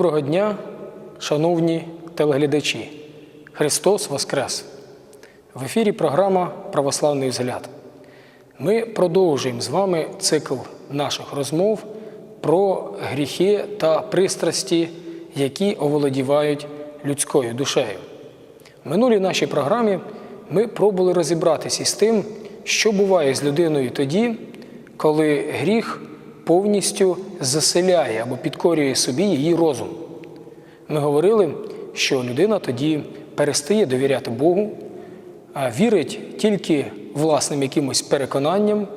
Доброго дня, шановні телеглядачі! Христос Воскрес! В ефірі програма Православний взгляд. Ми продовжуємо з вами цикл наших розмов про гріхи та пристрасті, які оволодівають людською душею. В минулій нашій програмі ми пробували розібратися із тим, що буває з людиною тоді, коли гріх повністю заселяє або підкорює собі її розум. Ми говорили, що людина тоді перестає довіряти Богу, вірить тільки власним якимось переконанням.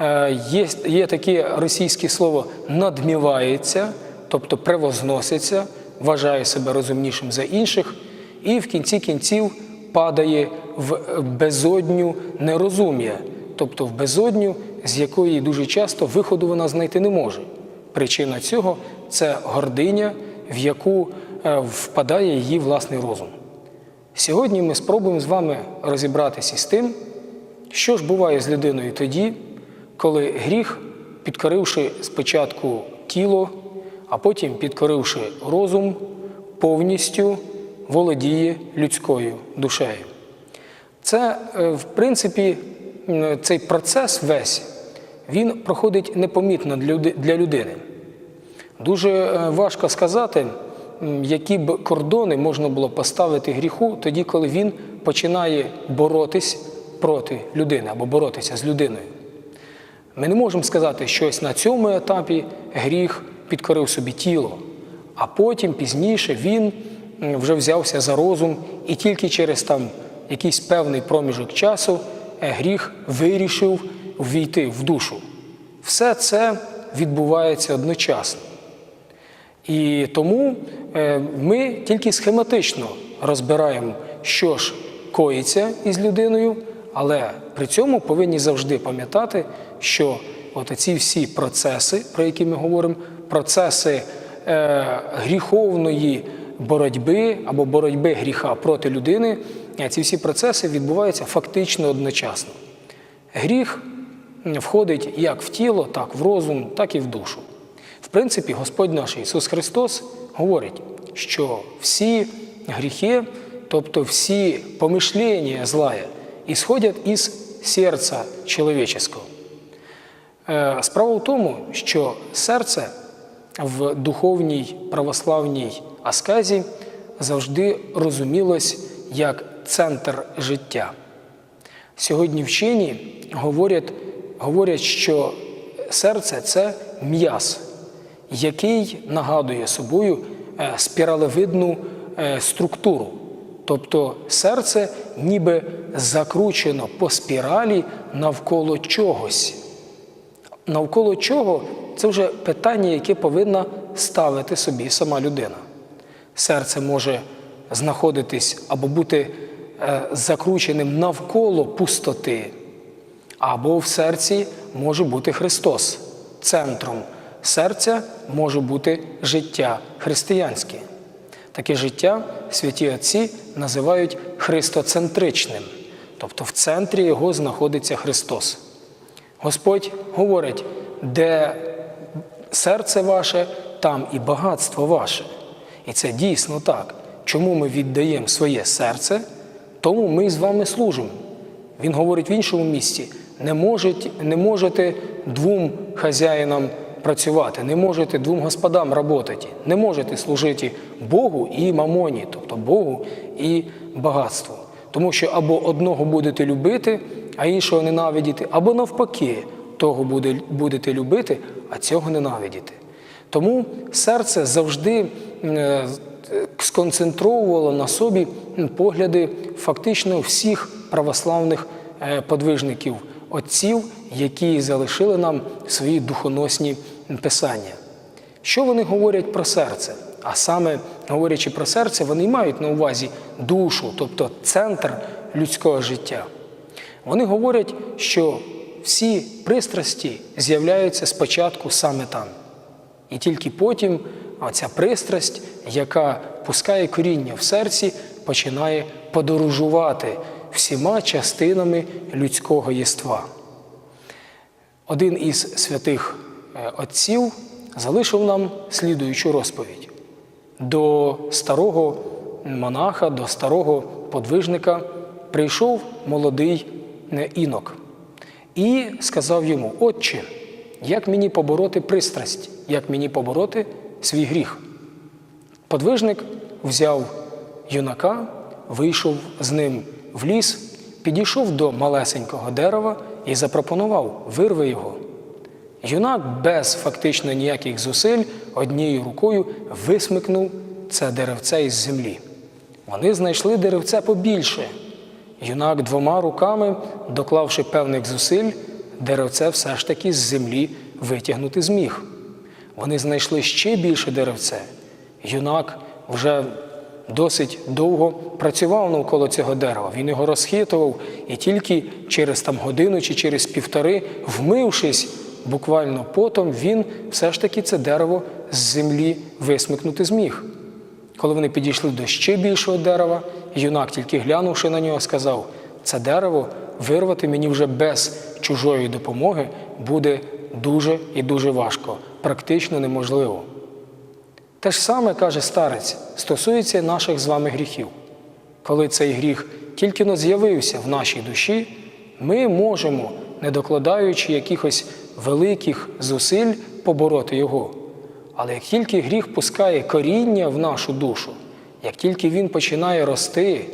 Е, Є, є таке російське слово надмівається, тобто превозноситься, вважає себе розумнішим за інших, і в кінці кінців падає в безодню нерозум'я, тобто в безодню, з якої дуже часто виходу вона знайти не може. Причина цього це гординя, в яку е, впадає її власний розум. Сьогодні ми спробуємо з вами розібратися з тим, що ж буває з людиною тоді, коли гріх, підкоривши спочатку тіло, а потім підкоривши розум, повністю володіє людською душею. Це, е, в принципі, цей процес весь він проходить непомітно для людини. Дуже е, важко сказати, які б кордони можна було поставити гріху тоді, коли він починає боротись проти людини або боротися з людиною. Ми не можемо сказати, що ось на цьому етапі гріх підкорив собі тіло, а потім пізніше він вже взявся за розум, і тільки через там якийсь певний проміжок часу гріх вирішив ввійти в душу. Все це відбувається одночасно. І тому е, ми тільки схематично розбираємо, що ж коїться із людиною, але при цьому повинні завжди пам'ятати, що ці всі процеси, про які ми говоримо, процеси е, гріховної боротьби або боротьби гріха проти людини, е, ці всі процеси відбуваються фактично одночасно. Гріх входить як в тіло, так в розум, так і в душу. В принципі, Господь наш Ісус Христос говорить, що всі гріхи, тобто всі помишлення злая, ісходять із серця чоловічого. Е, Справа в тому, що серце в духовній православній аскезі завжди розумілось як центр життя. Сьогодні вчені говорять, говорять, що серце це м'яз, який нагадує собою е, спіралевидну е, структуру. Тобто серце ніби закручено по спіралі навколо чогось. Навколо чого це вже питання, яке повинна ставити собі сама людина. Серце може знаходитись або бути е, закрученим навколо пустоти, або в серці може бути Христос. Центром серця може бути життя християнське. Таке життя святі Отці називають христоцентричним, тобто в центрі його знаходиться Христос. Господь говорить, де серце ваше, там і багатство ваше. І це дійсно так. Чому ми віддаємо своє серце, тому ми з вами служимо. Він говорить в іншому місці: не, можете, не можете двом хазяїнам працювати, не можете двом господам працювати, не можете служити Богу і мамоні, тобто Богу і багатству. Тому що або одного будете любити, а іншого ненавидіти, або навпаки, того буде- будете любити, а цього ненавидіти. Тому серце завжди е, сконцентровувало на собі погляди фактично всіх православних е, подвижників, отців, які залишили нам свої духоносні писання. Що вони говорять про серце? А саме, говорячи про серце, вони мають на увазі душу, тобто центр людського життя. Вони говорять, що всі пристрасті з'являються спочатку саме там. І тільки потім ця пристрасть, яка пускає коріння в серці, починає подорожувати всіма частинами людського єства. Один із святих е, отців залишив нам слідуючу розповідь. до старого монаха, до старого подвижника прийшов молодий е, інок і сказав йому: Отче, як мені побороти пристрасть, як мені побороти свій гріх? Подвижник взяв юнака, вийшов з ним в ліс, підійшов до малесенького дерева і запропонував вирви його. Юнак без фактично ніяких зусиль однією рукою висмикнув це деревце із землі. Вони знайшли деревце побільше. Юнак двома руками, доклавши певних зусиль, деревце все ж таки з землі витягнути зміг. Вони знайшли ще більше деревце. Юнак вже досить довго працював навколо цього дерева. Він його розхитував, і тільки через там годину чи через півтори, вмившись буквально потом, він все ж таки це дерево з землі висмикнути зміг. Коли вони підійшли до ще більшого дерева, юнак, тільки глянувши на нього, сказав: це дерево вирвати мені вже без чужої допомоги буде дуже і дуже важко, практично неможливо. Те ж саме, каже старець, стосується наших з вами гріхів. Коли цей гріх тільки но з'явився в нашій душі, ми можемо, не докладаючи якихось великих зусиль, побороти його. Але як тільки гріх пускає коріння в нашу душу, як тільки він починає рости,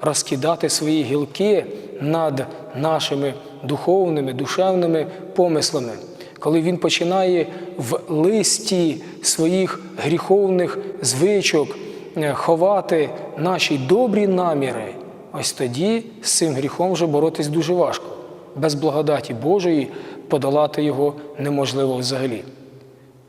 розкидати свої гілки над нашими духовними, душевними помислами, коли він починає в листі своїх гріховних звичок е, ховати наші добрі наміри, ось тоді з цим гріхом вже боротись дуже важко. Без благодаті Божої подолати його неможливо взагалі.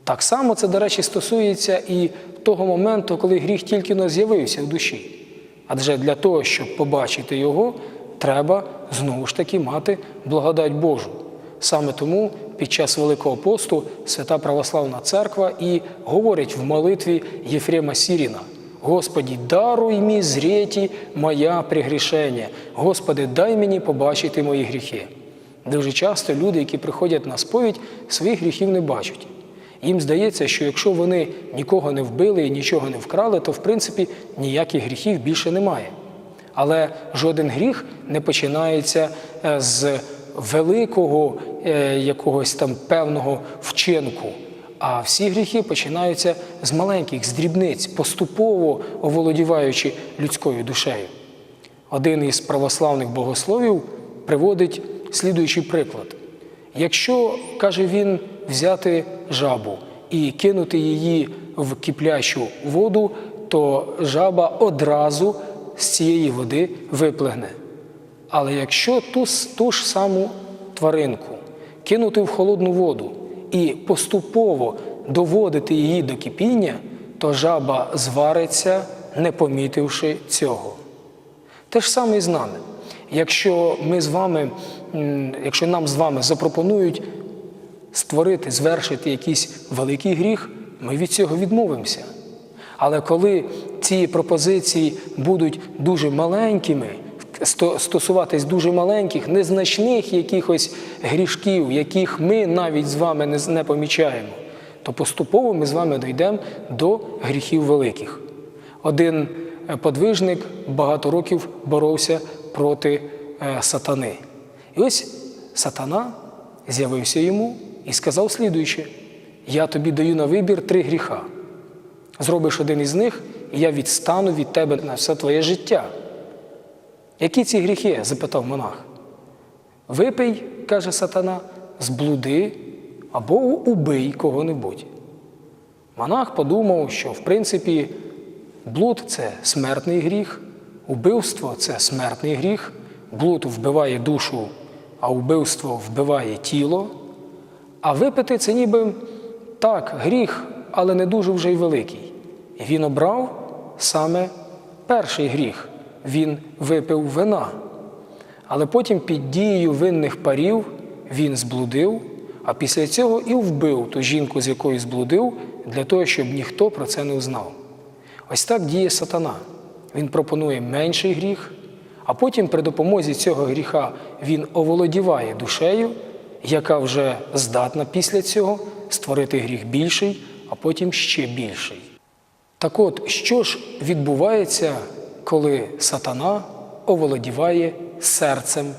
Так само це, до речі, стосується і того моменту, коли гріх тільки но з'явився в душі. Адже для того, щоб побачити його, треба знову ж таки мати благодать Божу. Саме тому під час Великого посту Свята Православна Церква і говорить в молитві Єфрема Сіріна. Господі, даруй мені зрєті моя пригрішення. Господи, дай мені побачити мої гріхи. Дуже часто люди, які приходять на сповідь, своїх гріхів не бачать. Їм здається, що якщо вони нікого не вбили і нічого не вкрали, то в принципі ніяких гріхів більше немає. Але жоден гріх не починається е, з великого е, якогось там певного вчинку. А всі гріхи починаються з маленьких, з дрібниць, поступово оволодіваючи людською душею. Один із православних богословів приводить слідуючий приклад. Якщо, каже він, взяти жабу і кинути її в киплячу воду, то жаба одразу з цієї води виплигне. Але якщо ту, ту ж саму тваринку кинути в холодну воду і поступово доводити її до кипіння, то жаба звариться, не помітивши цього. Те ж саме і з нами. Якщо ми з вами, якщо нам з вами запропонують створити, звершити якийсь великий гріх, ми від цього відмовимося. Але коли ці пропозиції будуть дуже маленькими, стосуватись дуже маленьких, незначних якихось грішків, яких ми навіть з вами не помічаємо, то поступово ми з вами дійдемо до гріхів великих. Один е, подвижник багато років боровся проти е, сатани. І ось сатана з'явився йому і сказав слідуюче: Я тобі даю на вибір три гріха. Зробиш один із них, і я відстану від тебе на все твоє життя. Які ці гріхи? запитав монах. Випий, каже сатана, зблуди або убий кого-небудь. Монах подумав, що в принципі блуд це смертний гріх, убивство це смертний гріх, блуд вбиває душу, а вбивство вбиває тіло. А випити це ніби так, гріх, але не дуже вже й великий. І він обрав саме перший гріх він випив вина. Але потім під дією винних парів він зблудив, а після цього і вбив ту жінку, з якою зблудив, для того, щоб ніхто про це не узнав. Ось так діє сатана. Він пропонує менший гріх, а потім при допомозі цього гріха він оволодіває душею, яка вже здатна після цього створити гріх більший, а потім ще більший. Так от, що ж відбувається, коли сатана оволодіває серцем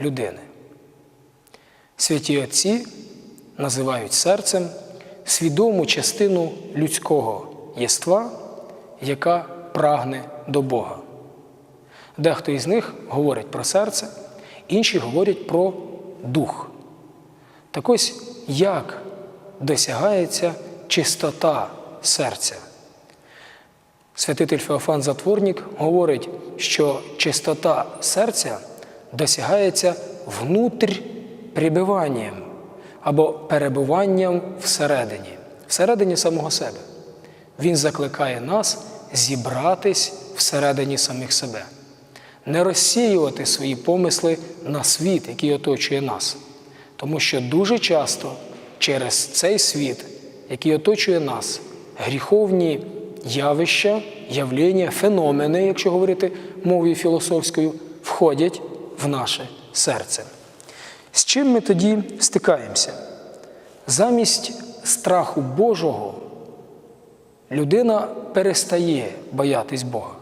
людини? Святі Отці називають серцем свідому частину людського єства, яка прагне до Бога. Дехто із них говорить про серце, інші говорять про дух. Так ось як досягається чистота серця? Святитель Феофан Затворник говорить, що чистота серця досягається внутрь прибиванням або перебуванням всередині, всередині самого себе. Він закликає нас зібратись всередині самих себе, не розсіювати свої помисли на світ, який оточує нас. Тому що дуже часто через цей світ, який оточує нас, гріховні явища, явлення, феномени, якщо говорити мовою філософською, входять в наше серце. З чим ми тоді стикаємося? Замість страху Божого людина перестає боятись Бога.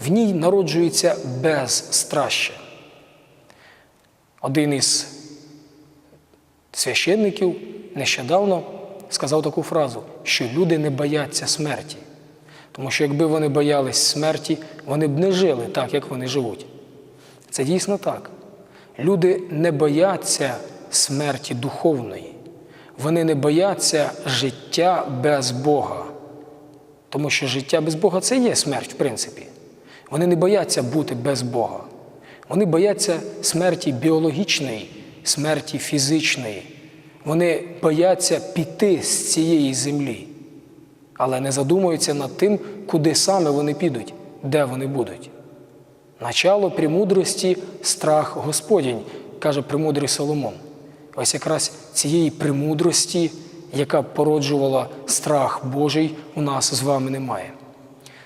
В ній народжується безстраща. Один із священників нещодавно сказав таку фразу, що люди не бояться смерті. Тому що якби вони боялись смерті, вони б не жили так, як вони живуть. Це дійсно так. Люди не бояться смерті духовної, вони не бояться життя без Бога. Тому що життя без Бога це є смерть, в принципі. Вони не бояться бути без Бога. Вони бояться смерті біологічної, смерті фізичної. Вони бояться піти з цієї землі, але не задумуються над тим, куди саме вони підуть, де вони будуть. Начало премудрості страх Господінь, каже премудрий Соломон. Ось якраз цієї премудрості, яка породжувала страх Божий, у нас з вами немає.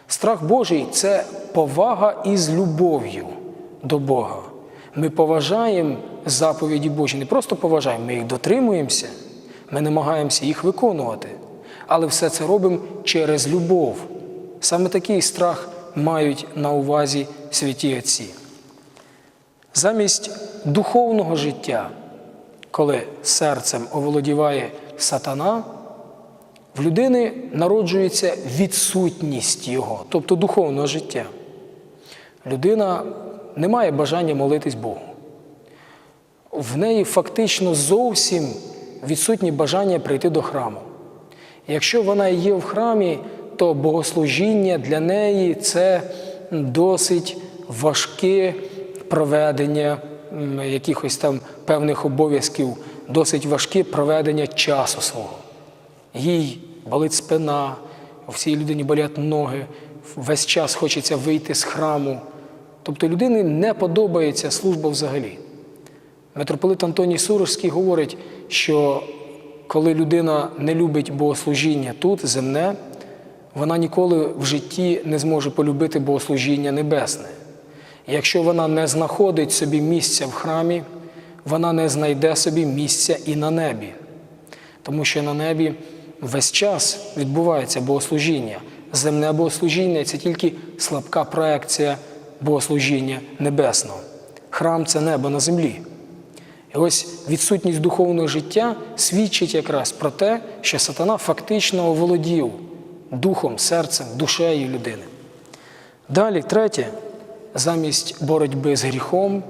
Страх Божий це повага із любов'ю до Бога. Ми поважаємо заповіді Божі, не просто поважаємо, ми їх дотримуємося, ми намагаємося їх виконувати. Але все це робимо через любов. Саме такий страх мають на увазі святі Отці. Замість духовного життя, коли серцем оволодіває сатана, в людини народжується відсутність його, тобто духовного життя. Людина не має бажання молитись Богу. В неї фактично зовсім відсутні бажання прийти до храму. Якщо вона є в храмі, то богослужіння для неї це досить важке проведення якихось там певних обов'язків, досить важке проведення часу свого. Їй болить спина, у всій людині болять ноги, весь час хочеться вийти з храму. Тобто людині не подобається служба взагалі. Митрополит Антоній Сурожський говорить, що коли людина не любить богослужіння тут, земне, вона ніколи в житті не зможе полюбити богослужіння небесне. Якщо вона не знаходить собі місця в храмі, вона не знайде собі місця і на небі. Тому що на небі весь час відбувається богослужіння. Земне богослужіння це тільки слабка проекція богослужіння небесного. Храм це небо на землі. І ось відсутність духовного життя свідчить якраз про те, що сатана фактично оволодів духом, серцем, душею людини. Далі, третє, замість боротьби з гріхом,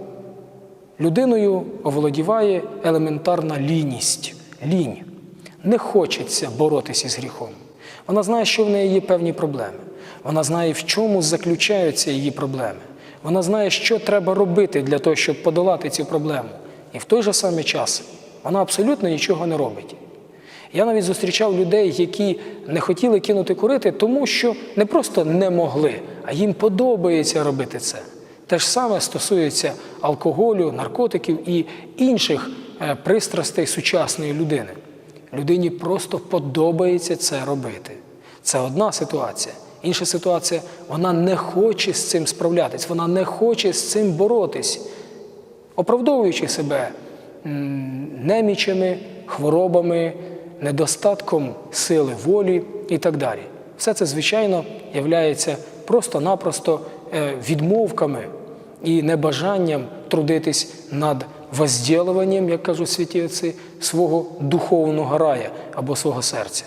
людиною оволодіває елементарна лінність, лінь. Не хочеться боротися з гріхом. Вона знає, що в неї є певні проблеми. Вона знає, в чому заключаються її проблеми. Вона знає, що треба робити для того, щоб подолати цю проблему. І в той же самий час вона абсолютно нічого не робить. Я навіть зустрічав людей, які не хотіли кинути курити, тому що не просто не могли, а їм подобається робити це. Те ж саме стосується алкоголю, наркотиків і інших е, пристрастей сучасної людини. Людині просто подобається це робити. Це одна ситуація. Інша ситуація, вона не хоче з цим справлятись, вона не хоче з цим боротись, оправдовуючи себе немічами, хворобами, недостатком сили волі і так далі. Все це, звичайно, являється просто-напросто е, відмовками і небажанням трудитись над возділуванням, як кажуть святі отці, свого духовного рая або свого серця.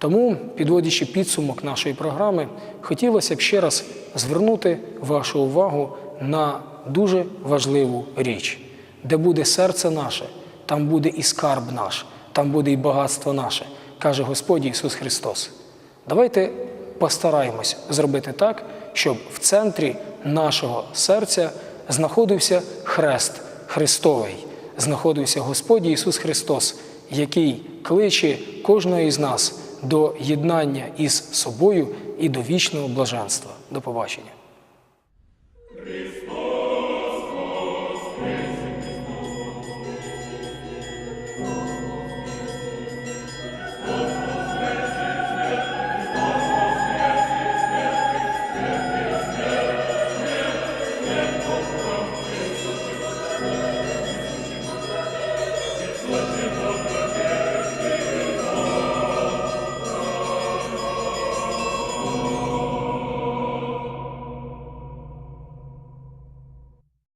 Тому, підводячи підсумок нашої програми, хотілося б ще раз звернути вашу увагу на дуже важливу річ, де буде серце наше, там буде і скарб наш, там буде і багатство наше, каже Господь Ісус Христос. Давайте постараємось зробити так, щоб в центрі нашого серця знаходився хрест Христовий, знаходився Господь Ісус Христос, який кличе кожного із нас до єднання із собою і до вічного блаженства. До побачення.